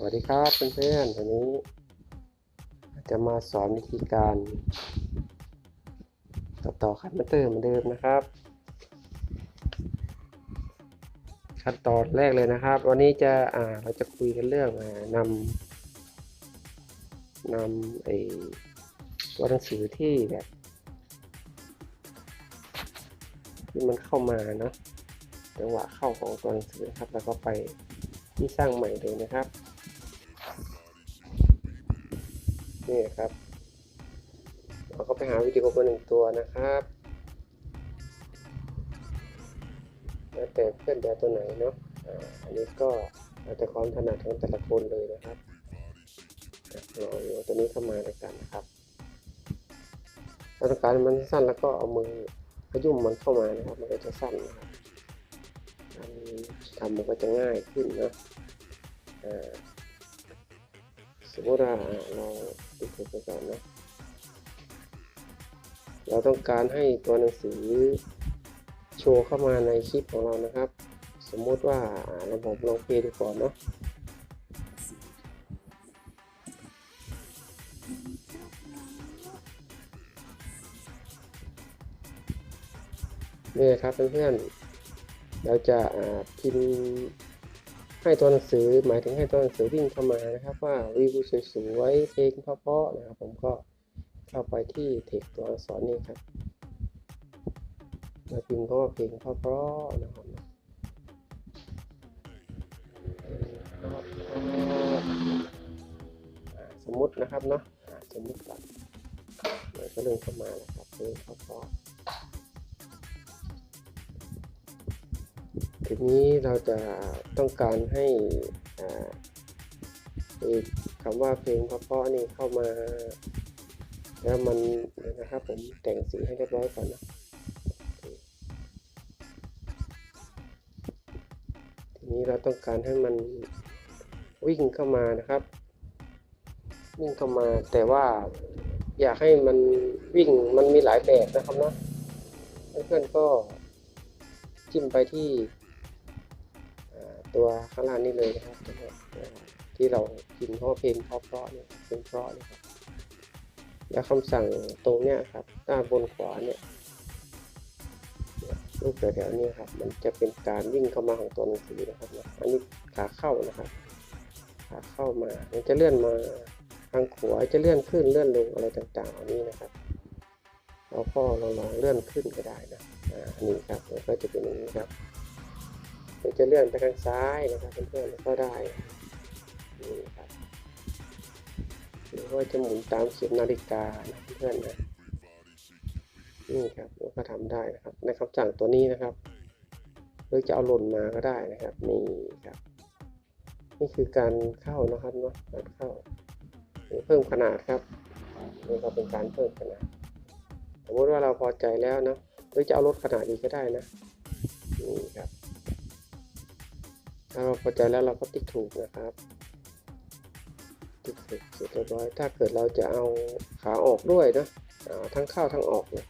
สวัสดีครับเพื่อนๆวันนี้ จะมาสอนวิธีการ ต่อต่อคันเตอร์เหมือนเดิมนะครับ ขั้นตอนแรกเลยนะครับ วันนี้จะอ่าเราจะคุยกันเรื่องอ่านำนำไอตัวหนังสือที่แบบที่มันเข้ามาเนาะจังหวะเข้าของตัวหนังสือนะครับ แล้วก็ไปที่สร้างใหม่เลยนะครับ นี่ครับเราก็ไปหาวิดีโอมาหนึ่งตัวนะครับแล้วแต่เพื่อนจะเอาตัวไหนเนาะอันนี้ก็แล้วแต่ความถนัดของแต่ละคนเลยนะครับเราเอาตัวนี้เข้ามาเลยกันนะครับถ้าต้องการมันสั้นแล้วก็เอามือขยุ่มมันเข้ามานะครับ มันก็จะสั้นนะครับการทำมันก็จะง่ายขึ้นเนาะอ่า มมติว่าเราติดไปก่อนนะ เราต้องการให้ตัวหนังสือโชว์เข้ามาในคลิปของเรานะครับ สมมติว่าระบบลงเพย์ดูก่อนเนาะนี่ครับเพื่อนๆเราจะพิมพ์ ให้ตัวหนังสือหมายถึงให้ตัวหนังสือวิ่งเข้ามานะครับ ว่ารีวิวสวยๆเพลงเพราะๆนะครับ ผมก็เข้าไปที่เทคตัวอักษรนี้ครับมาพิมพ์คำว่าเพลงเพราะๆนะครับสมมุตินะครับเนาะสมมุติก่อนมันก็เริ่มเข้ามาแล้วครับเพลงเพราะๆ ทีนี้เราจะต้องการให้คำว่าเพลงเพราะๆนี่เข้ามา แล้วมันนะครับผมแต่งสีให้เรียบร้อยก่อนนะทีนี้เราต้องการให้มันวิ่งเข้ามานะครับ วิ่งเข้ามาแต่ว่าอยากให้มันวิ่งมันมีหลายแบบนะครับนะเพื่อนๆก็จิ้มไปที่ ตัวข้างล่างนี่เลยนะครับ ที่เราพิมพ์เพราะเพลงเพราะเพราะเนี่ยเพลงเพราะเนี่ยครับแล้วคำสั่งตรงเนี้ยครับด้านบนขวาเนี่ยรูปแถวๆนี้ครับ มันจะเป็นการวิ่งเข้ามาของตัวหนังสือนะครับอันนี้ขาเข้านะครับขาเข้ามามันจะเลื่อนมาทางขวาจะเลื่อนขึ้นเลื่อนลงอะไรต่างๆนี้นะครับเราก็ลองลองเลื่อนขึ้นก็ได้นะอ่าอันนี้ครับมันก็จะเป็นอย่างนี้ครับ เดี๋ยวจะเลื่อนไปทางซ้ายนะครับเพื่อนๆก็ได้นี่ครับหรือว่าจะหมุนตามเข็มนาฬิกานะเพื่อนๆนะนี่ครับเราก็ทำได้นะครับในคำสั่งตัวนี้นะครับ หรือจะเอาหล่นมาก็ได้นะครับนี่ครับ นี่คือการเข้านะครับเนาะการเข้าเพิ่มขนาดครับนี่ก็เป็นการเพิ่มขนาดสมมติว่าเราพอใจแล้วนะหรือจะเอาลดขนาดอีกก็ได้นะนี่ครับ ถ้าเราพอใจแล้วเราก็ติ๊กถูกนะครับ ติ๊กถูกเสร็จเรียบร้อย ถ้าเกิดเราจะเอาขาออกด้วยนะอ่าทั้งเข้าทั้งออกเนี่ย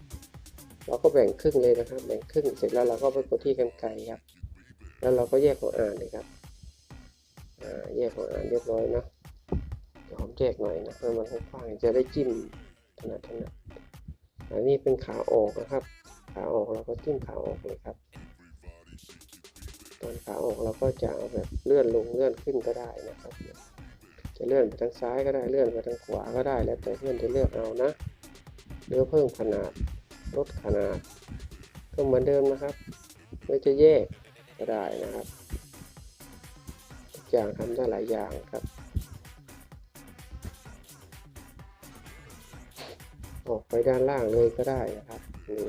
เราก็แบ่งครึ่งเลยนะครับ แบ่งครึ่งเสร็จแล้วเราก็ไปกดที่กันไกรครับ แล้วเราก็แยกของอ่านเลยครับแยกของอ่านเรียบร้อยนะเดี๋ยวผมแยกหน่อยนะเพื่อมันกว้างๆจะได้จิ้มถนัดถนัดอันนี้เป็นขาออกนะครับ ขาออกเราก็จิ้มขาออกเลยครับ ตอนขาออกเราก็จะเอาแบบเลื่อนลงเลื่อนขึ้นก็ได้นะครับ จะเลื่อนไปทางซ้ายก็ได้เลื่อนไปทางขวาก็ได้ แล้วแต่เพื่อนจะเลือกเอานะหรือเพิ่มขนาดลดขนาด ก็เหมือนเดิมนะครับหรือจะแยกก็ได้นะครับทุกอย่างทำได้หลายอย่างครับ ออกไปด้านล่างเลยก็ได้นะครับนี่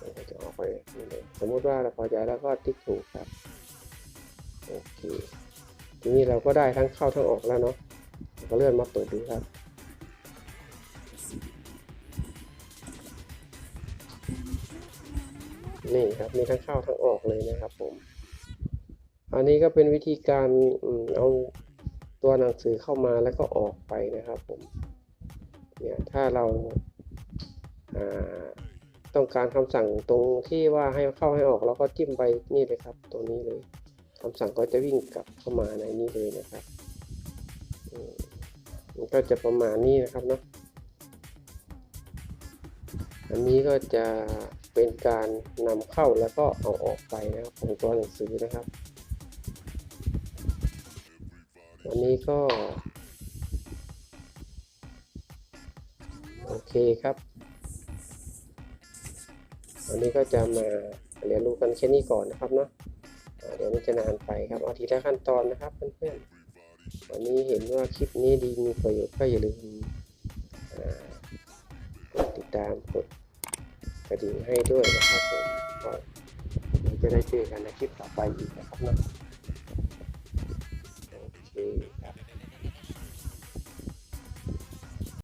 เราก็จะออกไปนี่เลยสมมุติว่าเราพอใจแล้วก็ติ๊กถูกครับโอเคทีนี้เราก็ได้ทั้งเข้าทั้งออกแล้วเนาะก็เลื่อนมาเปิดดูครับนี่ครับมีทั้งเข้าทั้งออกเลยนะครับผม อันนี้ก็เป็นวิธีการอเอาตัวหนังสือเข้ามาแล้วก็ออกไปนะครับผมเนี่ยถ้าเราอ่า ต้องการคำสั่งตรงที่ว่าให้เข้าให้ออกเราก็จิ้มไปนี่เลยครับตรงนี้เลยคำสั่งก็จะวิ่งกลับเข้ามาในนี้เลยนะครับมันก็จะประมาณนี้นะครับเนาะอันนี้ก็จะเป็นการนำเข้าแล้วก็เอาออกไปนะครับของตัวหนังสือนะครับอันนี้ก็ โอเคครับ วันนี้ก็จะมาเรียนรู้กันแค่นี้ก่อนนะครับเนาะเดี๋ยวมันจะนานไปครับเอาทีละขั้นตอนนะครับเพื่อนๆวันนี้เห็นว่าคลิปนี้ดีมีประโยชน์ก็อย่าลืมกดติดตามกดกระดิ่งให้ด้วยนะครับผมก็เดี๋ยวจะได้เจอกันในคลิปต่อไปอีกนะครับเนาะ